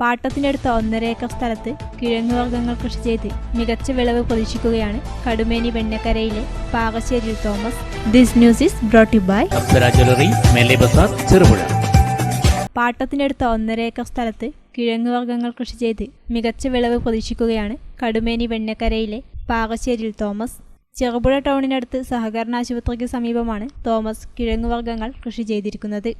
പാട്ടത്തിനടുത്ത ഒന്നര ഏക്കർ സ്ഥലത്ത് കിഴങ്ങുവർഗങ്ങൾ കൃഷി ചെയ്ത് മികച്ച വിളവ് പ്രതീക്ഷിക്കുകയാണ് Kadumeni വെണ്ണക്കരയിലെ Pakassery Thomas. This news is brought by Cherupuzha. പാട്ടത്തിനടുത്ത ഒന്നര ഏക്കർ സ്ഥലത്ത് കിഴങ്ങുവർഗങ്ങൾ കൃഷി ചെയ്ത് മികച്ച വിളവ് പ്രതീക്ഷിക്കുകയാണ് കടുമേനി വെണ്ണക്കരയിലെ പാകശ്ശേരിൽ തോമസ്. ചെറുപുഴ ടൗണിനടുത്ത് സഹകരണ ആശുപത്രിക്ക് സമീപമാണ് തോമസ് കിഴങ്ങുവർഗങ്ങൾ കൃഷി ചെയ്തിരിക്കുന്നത്.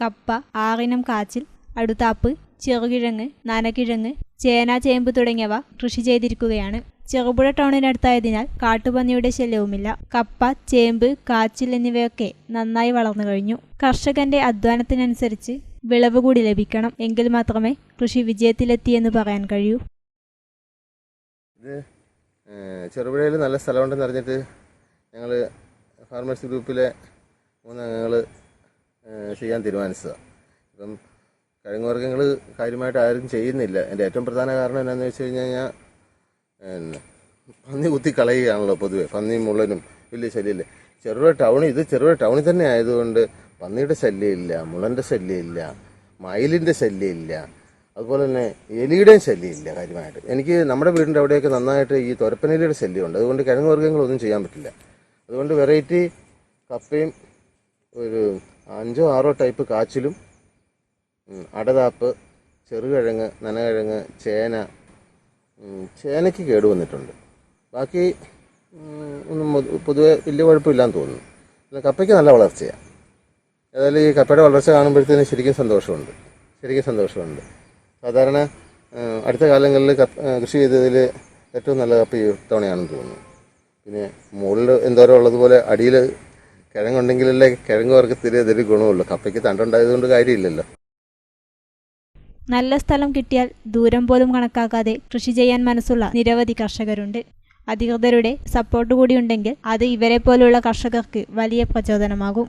കപ്പ ആറിനം കാച്ചിൽ അടുത്താപ്പ് ചെറുകിഴങ്ങ് നനകിഴങ്ങ് ചേന ചേമ്പ് തുടങ്ങിയവ കൃഷി ചെയ്തിരിക്കുകയാണ്. ചെറുപുഴ ടൗണിനടുത്തായതിനാൽ കാട്ടുപന്നിയുടെ ശല്യവുമില്ല. കപ്പ ചേമ്പ് കാച്ചിൽ എന്നിവയൊക്കെ നന്നായി വളർന്നു കഴിഞ്ഞു. കർഷകന്റെ അധ്വാനത്തിനനുസരിച്ച് വിളവ് കൂടി ലഭിക്കണം. എങ്കിൽ മാത്രമേ കൃഷി വിജയത്തിലെത്തിയെന്ന് പറയാൻ കഴിയൂ. ചെറുപുഴയിൽ നല്ല സ്ഥലമുണ്ടെന്ന് അറിഞ്ഞിട്ട് ഞങ്ങൾ ഫാർമേഴ്സ് ഗ്രൂപ്പിലെ മൂന്നംഗങ്ങൾ ചെയ്യാൻ തീരുമാനിച്ചത്. ഇപ്പം കിഴങ്ങുവർഗങ്ങൾ കാര്യമായിട്ട് ആരും ചെയ്യുന്നില്ല. എന്റെ ഏറ്റവും പ്രധാന കാരണം എന്താണെന്ന് വെച്ച് കഴിഞ്ഞ് കഴിഞ്ഞാൽ പിന്നെ പന്നി കുത്തി കളയുകയാണല്ലോ പൊതുവെ. പന്നിയും മുള്ളനും വലിയ ശല്യമില്ല. ചെറുപുഴ ടൗൺ ഇത് ചെറുപുഴ ടൗണിൽ തന്നെ ആയതുകൊണ്ട് പന്നിയുടെ ശല്യമില്ല മുള്ളന്റെ ശല്യമില്ല മയിലിന്റെ ശല്യമില്ല അതുപോലെ തന്നെ എലിയുടെയും ശല്യമില്ല കാര്യമായിട്ട്. എനിക്ക് നമ്മുടെ വീടിന്റെ അവിടെയൊക്കെ നന്നായിട്ട് ഈ തുരപ്പനെലിയുടെ ശല്യമുണ്ട്. അതുകൊണ്ട് കിഴങ്ങ് വർഗങ്ങളൊന്നും ചെയ്യാൻ പറ്റില്ല. അതുകൊണ്ട് വെറൈറ്റി കപ്പയും ഒരു അഞ്ചോ ആറോ ടൈപ്പ് കാച്ചിലും അടതാപ്പ് ചെറുകിഴങ്ങ് നനകിഴങ്ങ് ചേന ചേനയ്ക്ക് കേട് വന്നിട്ടുണ്ട്. ബാക്കി ഒന്നും പൊതുവെ വലിയ കുഴപ്പമില്ലാന്ന് തോന്നുന്നു. പിന്നെ കപ്പയ്ക്ക് നല്ല വളർച്ചയാണ് ഏതായാലും ഈ കപ്പയുടെ വളർച്ച കാണുമ്പോഴത്തേനും ശരിക്കും സന്തോഷമുണ്ട്. ശരിക്കും സന്തോഷമുണ്ട്. സാധാരണ അടുത്ത കാലങ്ങളിൽ കൃഷി ചെയ്തതിൽ ഏറ്റവും നല്ല കപ്പ ഈ തവണയാണെന്ന് തോന്നുന്നു. പിന്നെ മുകളിൽ എന്തോരം ഉള്ളതുപോലെ അടിയിൽ കിഴങ്ങുണ്ടെങ്കിലല്ലേ കിഴങ്ങ് വർഗത്തിൽ ഇതൊരു ഗുണമുള്ളൂ. കപ്പയ്ക്ക് തണ്ടുണ്ടായതുകൊണ്ട് കാര്യമില്ലല്ലോ. നല്ല സ്ഥലം കിട്ടിയാൽ ദൂരം പോലും കണക്കാക്കാതെ കൃഷി ചെയ്യാൻ മനസ്സുള്ള നിരവധി കർഷകരുണ്ട്. അധികൃതരുടെ സപ്പോർട്ട് കൂടിയുണ്ടെങ്കിൽ അത് ഇവരെ പോലുള്ള കർഷകർക്ക് വലിയ പ്രചോദനമാകും.